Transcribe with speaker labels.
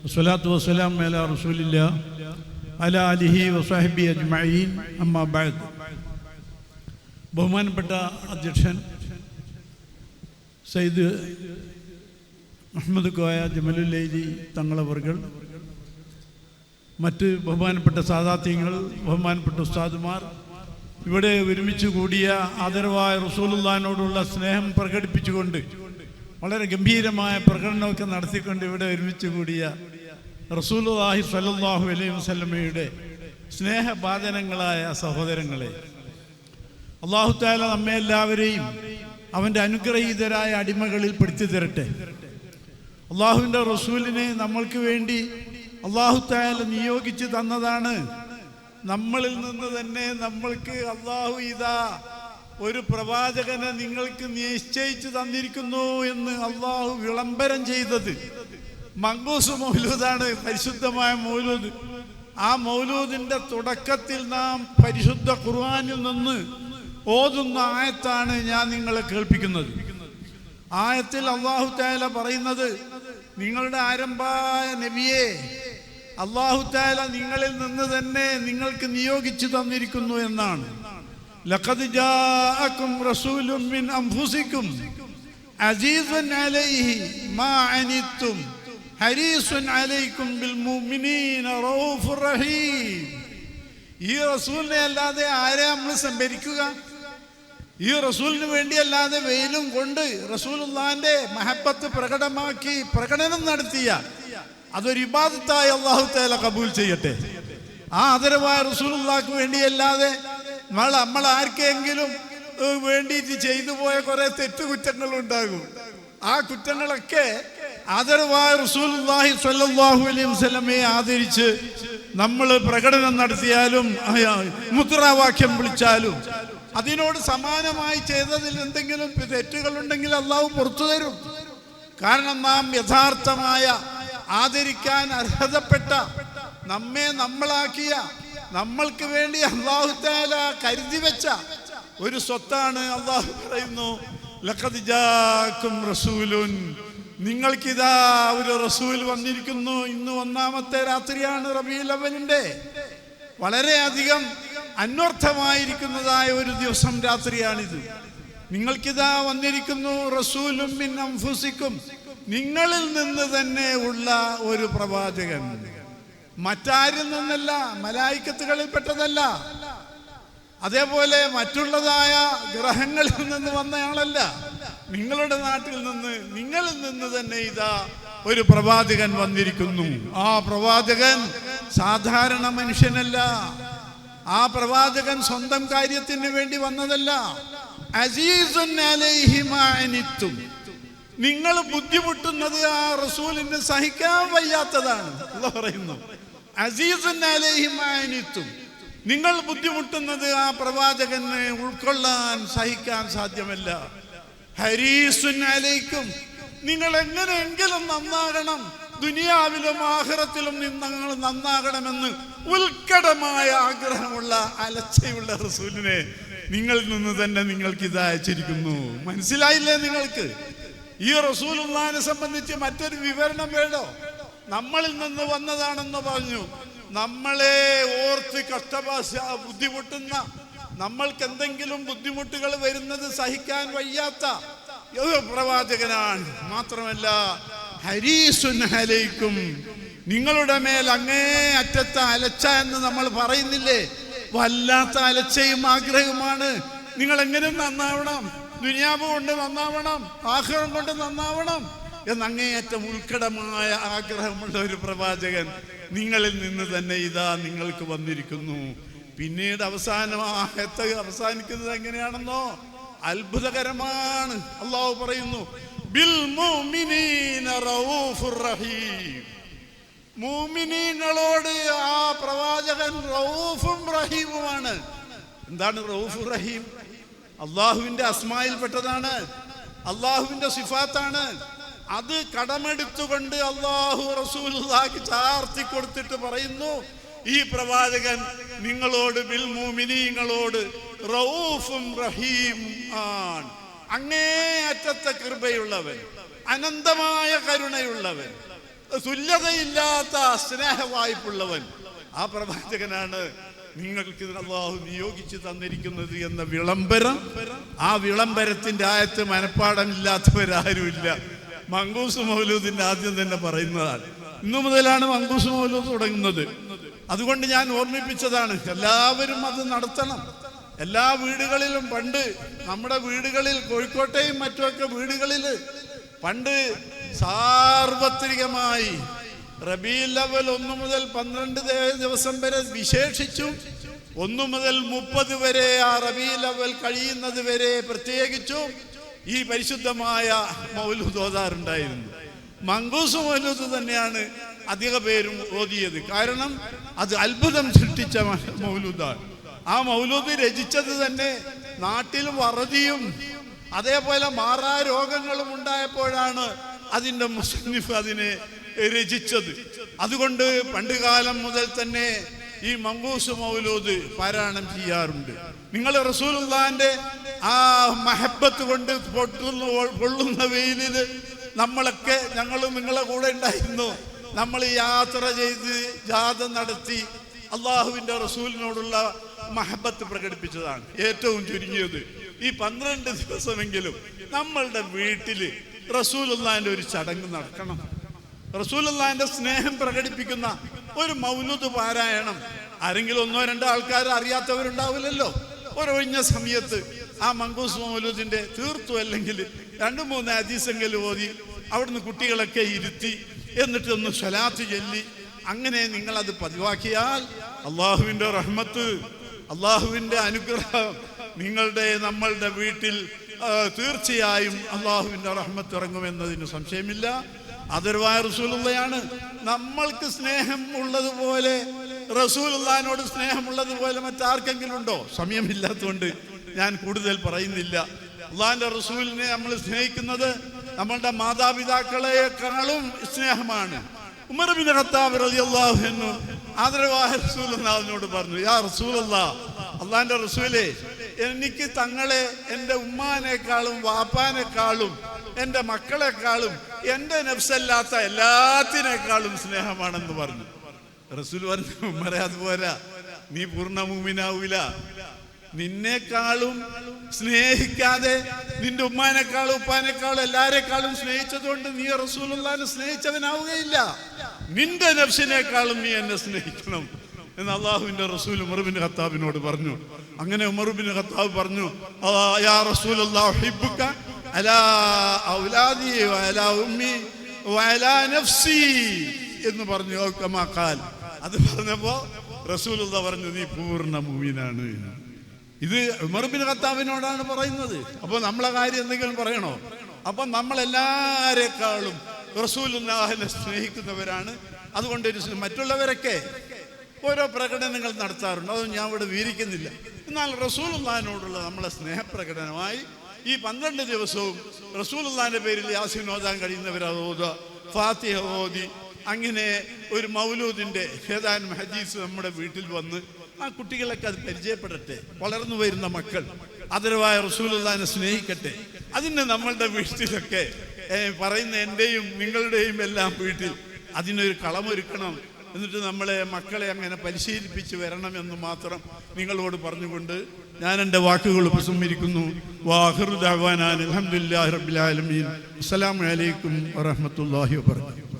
Speaker 1: വസ്സലാത്തു അല അലിഹി ബഹുമാനപ്പെട്ട അധ്യക്ഷൻ സയ്യിദ് മുഹമ്മദ് കോയ ജമലുല്ലൈലി തങ്ങളവർകൾ മറ്റ് ബഹുമാനപ്പെട്ട സാധാത്യങ്ങൾ ബഹുമാനപ്പെട്ട ഉസ്താദുമാർ ഇവിടെ ഒരുമിച്ച് കൂടിയ ആദരവായ റസൂലുല്ലാനോടുള്ള സ്നേഹം പ്രകടിപ്പിച്ചുകൊണ്ട് വളരെ ഗംഭീരമായ പ്രകടനമൊക്കെ നടത്തിക്കൊണ്ട് ഇവിടെ ഒരുമിച്ച് കൂടിയ റസൂലുള്ളാഹി സല്ലാഹു അലൈഹി വസ്ലമയുടെ സ്നേഹപാചനങ്ങളായ സഹോദരങ്ങളെ അള്ളാഹു താല നമ്മെ എല്ലാവരെയും അവന്റെ അനുഗ്രഹീതരായ അടിമകളിൽ പെടുത്തി തരട്ടെ. അള്ളാഹുവിന്റെ റസൂലിനെ നമ്മൾക്ക് വേണ്ടി അള്ളാഹു താല നിയോഗിച്ച് തന്നതാണ്. നമ്മളിൽ നിന്ന് തന്നെ നമ്മൾക്ക് അള്ളാഹു ഇതാ ഒരു പ്രവാചകനെ നിങ്ങൾക്ക് നിശ്ചയിച്ചു തന്നിരിക്കുന്നു എന്ന് അള്ളാഹു വിളംബരം ചെയ്തത്. മങ്കൂസ് മൗലൂദാണ് പരിശുദ്ധമായ മൗലൂദ്. ആ മൗലൂദിന്റെ തുടക്കത്തിൽ നാം പരിശുദ്ധ ഖുർആനിൽ നിന്ന് ഓതുന്ന ആയത്താണ് ഞാൻ നിങ്ങളെ കേൾപ്പിക്കുന്നത്. ആയത്തിൽ അള്ളാഹു താല പറയുന്നത് നിങ്ങളുടെ ആരംഭായ നബിയെ അള്ളാഹു താല നിങ്ങളിൽ നിന്ന് തന്നെ നിങ്ങൾക്ക് നിയോഗിച്ചു തന്നിരിക്കുന്നു എന്നാണ്. ലഖദ് جاءكم رسول من അൻഫുസിക്കും عزيز عليه ما عنتم حريص عليكم بالمؤمنين رؤوف رحيم. ഈ റസൂലിനെ അല്ലാതെ ആരെ നമ്മൾ സംഭരിക്കുക? ഈ റസൂലിന് വേണ്ടിയല്ലാതെ വെയിലും കൊണ്ട് റസൂലുള്ളാന്റെ മഹബത്ത് പ്രകടമാക്കി പ്രകടനം നടത്തിയ അതൊരു ഇബാദത്തായി അള്ളാഹു തേല കബൂൽ ചെയ്യട്ടെ. ആ ആദരവായ റസൂലുള്ളാക്ക് വേണ്ടിയല്ലാതെ നമ്മൾ നമ്മൾ ആർക്കെങ്കിലും വേണ്ടിയിട്ട് ചെയ്തു പോയ കുറെ തെറ്റുകുറ്റങ്ങൾ ഉണ്ടാകും ആ കുറ്റങ്ങളൊക്കെ ആദരവായ റസൂലുള്ളാഹി സ്വല്ലല്ലാഹു അലൈഹി വസല്ലമയെ ആദരിച്ച് നമ്മൾ പ്രകടനം നടത്തിയാലും മുദ്രാവാക്യം വിളിച്ചാലും അതിനോട് സമാനമായി ചെയ്തതിൽ എന്തെങ്കിലും തെറ്റുകൾ ഉണ്ടെങ്കിൽ അള്ളാഹു പുറത്തു തരും. കാരണം നാം യഥാർത്ഥമായ ആദരിക്കാൻ അർഹതപ്പെട്ട നമ്മെ നമ്മളാക്കിയ നമ്മൾക്ക് വേണ്ടി അള്ളാഹു താല കരുതി വെച്ച ഒരു സ്വത്താണ് അള്ളാഹു പറയുന്നു റസൂലുൻ. നിങ്ങൾക്കിതാ ഒരു റസൂൽ വന്നിരിക്കുന്നു ഇന്ന് ഒന്നാമത്തെ രാത്രിയാണ് റബീൽ അവലിന്റെ വളരെയധികം അന്വർത്ഥമായിരിക്കുന്നതായ ഒരു ദിവസം രാത്രിയാണിത്. നിങ്ങൾക്കിതാ വന്നിരിക്കുന്നു റസൂലും നിങ്ങളിൽ നിന്ന് തന്നെ ഉള്ള ഒരു പ്രവാചകൻ. മറ്റാരിൽ നിന്നല്ല മലായിക്കത്തുകളിൽ പെട്ടതല്ല. അതേപോലെ മറ്റുള്ളതായ ഗ്രഹങ്ങളിൽ നിന്ന് വന്നയാളല്ല. നിങ്ങളുടെ നാട്ടിൽ നിന്ന് നിങ്ങളിൽ നിന്ന് തന്നെ ഇതാ ഒരു പ്രവാചകൻ വന്നിരിക്കുന്നു. ആ പ്രവാചകൻ സാധാരണ മനുഷ്യനല്ല. ആ പ്രവാചകൻ സ്വന്തം കാര്യത്തിന് വേണ്ടി വന്നതല്ല. മാ നിങ്ങൾ ബുദ്ധിമുട്ടുന്നത് ആ റസൂലിന് സഹിക്കാൻ വയ്യാത്തതാണ്. പറയുന്നു. മാ നിങ്ങൾ ബുദ്ധിമുട്ടുന്നത് ആ പ്രവാചകനെ ഉൾക്കൊള്ളാൻ സഹിക്കാൻ സാധ്യമല്ല. ഹരീസുൻ അലൈക്കും. നിങ്ങൾ എങ്ങനെയെങ്കിലും നന്നാകണം. ദുനിയാവിലും ആഹ്റത്തിലും നിങ്ങൾ നന്നാകണമെന്ന് ഉത്കടമായ ആഗ്രഹമുള്ള അലച്ചയുള്ള റസൂലിനെ നിങ്ങളിൽ നിന്ന് തന്നെ നിങ്ങൾക്ക് ഇത് അയച്ചിരിക്കുന്നു. മനസ്സിലായില്ലേ നിങ്ങൾക്ക്? ഈ റസൂലുള്ളാനെ സംബന്ധിച്ച് മറ്റൊരു വിവരണം വേണോ? നമ്മളിൽ നിന്ന് വന്നതാണെന്ന് പറഞ്ഞു. നമ്മളെ ഓർത്ത് കഷ്ടപാശ ബുദ്ധിമുട്ടുന്ന നമ്മൾക്ക് എന്തെങ്കിലും ബുദ്ധിമുട്ടുകൾ വരുന്നത് സഹിക്കാൻ വയ്യാത്ത പ്രവാചകനാണ്. മാത്രമല്ല ഹരീസുനഹലേക്കും നിങ്ങളുടെ മേൽ അങ്ങേ അറ്റത്തെ അലച്ച എന്ന് നമ്മൾ പറയുന്നില്ലേ? വല്ലാത്ത അലച്ചയും ആഗ്രഹവുമാണ്. നിങ്ങൾ എങ്ങനെ നന്നാവണം? ദുനിയാവ് കൊണ്ട് നന്നാവണം? ആഹ്ലം കൊണ്ട് നന്നാവണം? എന്ന് അങ്ങേയറ്റം ഉൾക്കടമായ ആഗ്രഹമുള്ള ഒരു പ്രവാചകൻ നിങ്ങളിൽ നിന്ന് തന്നെ ഇതാ നിങ്ങൾക്ക് വന്നിരിക്കുന്നു. പിന്നീട് അവസാനം അവസാനിക്കുന്നത് എങ്ങനെയാണെന്നോ? അത്ഭുതകരമാണ്. അള്ളാഹു പറയുന്നു ബിൽ റഹീം. മൂമിനീങ്ങളോട് ആ പ്രവാചകൻ റൗഫും റഹീമുമാണ്. എന്താണ് റഊഫും റഹീം? അള്ളാഹുവിന്റെ അസ്മായിൽപ്പെട്ടതാണ്. അള്ളാഹുവിന്റെ സിഫാത്താണ്. അത് കടമെടുത്തുകൊണ്ട് അള്ളാഹു റസൂലുള്ളാഹി ചാർത്തി കൊടുത്തിട്ട് പറയുന്നു ഈ പ്രവാചകൻ നിങ്ങളോട് ബിൽ റൌഫും റഹീം ആണ്. അങ്ങേ അറ്റത്തെ കൃപയുള്ളവൻ
Speaker 2: അനന്തമായ കരുണയുള്ളവൻ തുല്യതയില്ലാത്ത സ്നേഹവായ്പുള്ളവൻ ആ പ്രവാചകനാണ് നിങ്ങൾക്ക് അള്ളാഹു നിയോഗിച്ചു തന്നിരിക്കുന്നത് എന്ന വിളംബരം. ആ വിളംബരത്തിന്റെ ആയത്ത് മനപ്പാടമില്ലാത്തവരാരുമില്ല. മങ്കൂസ് മൗലൂദിന്റെ ആദ്യം തന്നെ പറയുന്നതാണ്. ഇന്നു മുതലാണ് മങ്കൂസ് മൗലൂദ് തുടങ്ങുന്നത്. അതുകൊണ്ട് ഞാൻ ഓർമ്മിപ്പിച്ചതാണ് എല്ലാവരും അത് നടത്തണം. എല്ലാ വീടുകളിലും പണ്ട് നമ്മുടെ വീടുകളിൽ കോഴിക്കോട്ടെയും മറ്റുമൊക്കെ വീടുകളിൽ പണ്ട് സാർവത്രികമായി റബീ അവൽ ഒന്ന് മുതൽ പന്ത്രണ്ട് ദിവസം വരെ വിശേഷിച്ചും ഒന്ന് മുതൽ മുപ്പത് വരെ ആ റബീ അവൽ കഴിയുന്നത് വരെ പ്രത്യേകിച്ചും ഈ പരിശുദ്ധമായ മൗലൂദ് ഓതാറുണ്ടായിരുന്നു മങ്കൂസ് മൗലൂദ് തന്നെയാണ് അധിക പേരും ഓതിയത്. കാരണം അത് അത്ഭുതം സൃഷ്ടിച്ച മൗലൂദാണ്. ആ മൗലൂദ് രചിച്ചത് തന്നെ നാട്ടിൽ വറതിയും അതേപോലെ മാറാ രോഗങ്ങളും ഉണ്ടായപ്പോഴാണ് അതിന്റെ മുസ്ലിഫ് അതിനെ രചിച്ചത്. അതുകൊണ്ട് പണ്ടുകാലം മുതൽ തന്നെ ഈ മങ്കൂസ് മൗലൂദ് പാരായണം ചെയ്യാറുണ്ട്. നിങ്ങൾ റസൂലുള്ളാന്റെ ആ മഹബത്ത് കൊണ്ട് പൊട്ടുന്ന പൊള്ളുന്ന വെയിലിൽ നമ്മളൊക്കെ ഞങ്ങളും നിങ്ങളെ കൂടെ ഉണ്ടായിരുന്നു. നമ്മൾ യാത്ര ചെയ്ത് ജാഥ നടത്തി അള്ളാഹുവിന്റെ റസൂലിനോടുള്ള മഹബത്ത് പ്രകടിപ്പിച്ചതാണ് ഏറ്റവും ചുരുങ്ങിയത്. ഈ പന്ത്രണ്ട് ദിവസമെങ്കിലും നമ്മളുടെ വീട്ടിൽ റസൂലുള്ളാന്റെ ഒരു ചടങ്ങ് നടക്കണം. റസൂലുള്ളാന്റെ സ്നേഹം പ്രകടിപ്പിക്കുന്ന ഒരു മൗനത് പാരായണം. ആരെങ്കിലും ഒന്നോ രണ്ടോ ആൾക്കാർ അറിയാത്തവരുണ്ടാവില്ലല്ലോ. ഒരൊഴിഞ്ഞ സമയത്ത് ആ മങ്കൂസ് മൗലൂദിന്റെ തീർത്തു അല്ലെങ്കിൽ രണ്ടു മൂന്ന് അതീസെങ്കിൽ ഓതി അവിടുന്ന് കുട്ടികളൊക്കെ ഇരുത്തി എന്നിട്ട് ഒന്ന് സ്വലാത്ത് ചൊല്ലി. അങ്ങനെ നിങ്ങൾ അത് പതിവാക്കിയാൽ അള്ളാഹുവിന്റെ റഹ്മത്ത് അള്ളാഹുവിന്റെ അനുഗ്രഹം നിങ്ങളുടെ നമ്മളുടെ വീട്ടിൽ തീർച്ചയായും അള്ളാഹുവിന്റെ റഹ്മത്ത് ഇറങ്ങുമെന്നതിന് സംശയമില്ല. അതൊരുവായ റസൂലുള്ളയാണ്. നമ്മൾക്ക് സ്നേഹം ഉള്ളതുപോലെ റസൂലുള്ളാനോട് സ്നേഹമുള്ളതുപോലെ മറ്റാർക്കെങ്കിലും ഉണ്ടോ സമയമില്ലാത്തതുകൊണ്ട് ഞാൻ കൂടുതൽ പറയുന്നില്ല. അള്ളാഹിന്റെ റസൂലിനെ നമ്മൾ സ്നേഹിക്കുന്നത് നമ്മളുടെ മാതാപിതാക്കളെക്കാളും സ്നേഹമാണ്. ഉമർ ബിൻ ഖത്താബ് റളിയല്ലാഹു അൻഹു ആദരവായ റസൂലുള്ളാഹിനോട് പറഞ്ഞു യാ റസൂലല്ലാ അള്ളാന്റെ റസൂലേ എനിക്ക് തങ്ങളെ എന്റെ ഉമ്മാനേക്കാളും വാപ്പാനേക്കാളും എന്റെ മക്കളെക്കാളും എന്റെ നഫ്സല്ലാത്ത എല്ലാത്തിനേക്കാളും സ്നേഹമാണെന്ന് പറഞ്ഞു. റസൂൽ പറഞ്ഞു ഉമ്മറെ അതുപോരാ നീ പൂർണ മൂമിനാവൂല. നിന്നെക്കാളും സ്നേഹിക്കാതെ നിന്റെ ഉമ്മാനേക്കാളും ഉപ്പാനേക്കാളും എല്ലാരെക്കാളും സ്നേഹിച്ചതുകൊണ്ട് നീ റസൂലുള്ളാനെ സ്നേഹിച്ചവനാവുകയില്ല. നിന്റെ നഫ്സിനേക്കാളും നീ എന്നെ സ്നേഹിക്കണം. എന്ന് അള്ളാഹുവിന്റെ റസൂൽ ഉമർബിൻ ഖത്താബിനോട് പറഞ്ഞു. അങ്ങനെ ഉമർബിൻ ഖത്താബ് പറഞ്ഞു "ആ, യാ നഫ്സി എന്ന് പറഞ്ഞു. അത് പറഞ്ഞപ്പോ റസൂലുള്ള പറഞ്ഞു നീ പൂർണ മൂവിനാണ് ഇത് ഉമർബിൻ ഖത്താബിനോടാണ് പറയുന്നത്. അപ്പോൾ നമ്മളെ കാര്യം എന്തെങ്കിലും പറയണോ? അപ്പൊ നമ്മൾ എല്ലാരെക്കാളും റസൂലുല്ലാഹിനെ സ്നേഹിക്കുന്നവരാണ്. അതുകൊണ്ട് മറ്റുള്ളവരൊക്കെ ഓരോ പ്രകടനങ്ങൾ നടത്താറുണ്ട്. അതൊന്നും ഞാൻ ഇവിടെ വീരിക്കുന്നില്ല എന്നാൽ റസൂലുല്ലാഹിനോടുള്ള നമ്മളെ സ്നേഹപ്രകടനമായി ഈ പന്ത്രണ്ട് ദിവസവും റസൂലുള്ളാഹിന്റെ പേരിൽ യാസിൻ ഓതാൻ കഴിയുന്നവരത് ഓതുക ഫാത്തിഹ ഓതി അങ്ങനെ ഒരു മൗലൂദിന്റെ ഏതാനും ഹദീസ് നമ്മുടെ വീട്ടിൽ വന്ന് ആ കുട്ടികളൊക്കെ അത് പരിചയപ്പെടട്ടെ വളർന്നു വരുന്ന മക്കൾ അതരവായ റസൂലുള്ളാഹിനെ സ്നേഹിക്കട്ടെ. അതിന് നമ്മളുടെ വീട്ടിലൊക്കെ പറയുന്ന എന്റെയും നിങ്ങളുടെയും എല്ലാം വീട്ടിൽ അതിനൊരു കളമൊരുക്കണം എന്നിട്ട് നമ്മളെ മക്കളെ അങ്ങനെ പരിശീലിപ്പിച്ച് വരണം എന്ന് മാത്രം നിങ്ങളോട് പറഞ്ഞുകൊണ്ട് ഞാൻ എന്റെ വാക്കുകൾ ഉപസംഹരിക്കുന്നു. വാഹിറുദാൻ അലഹമുല്ലാ റബിലാലമീൻ അസ്സലാമു അലൈക്കും വറഹമത്തല്ലാഹി വാബർക്കാത്തു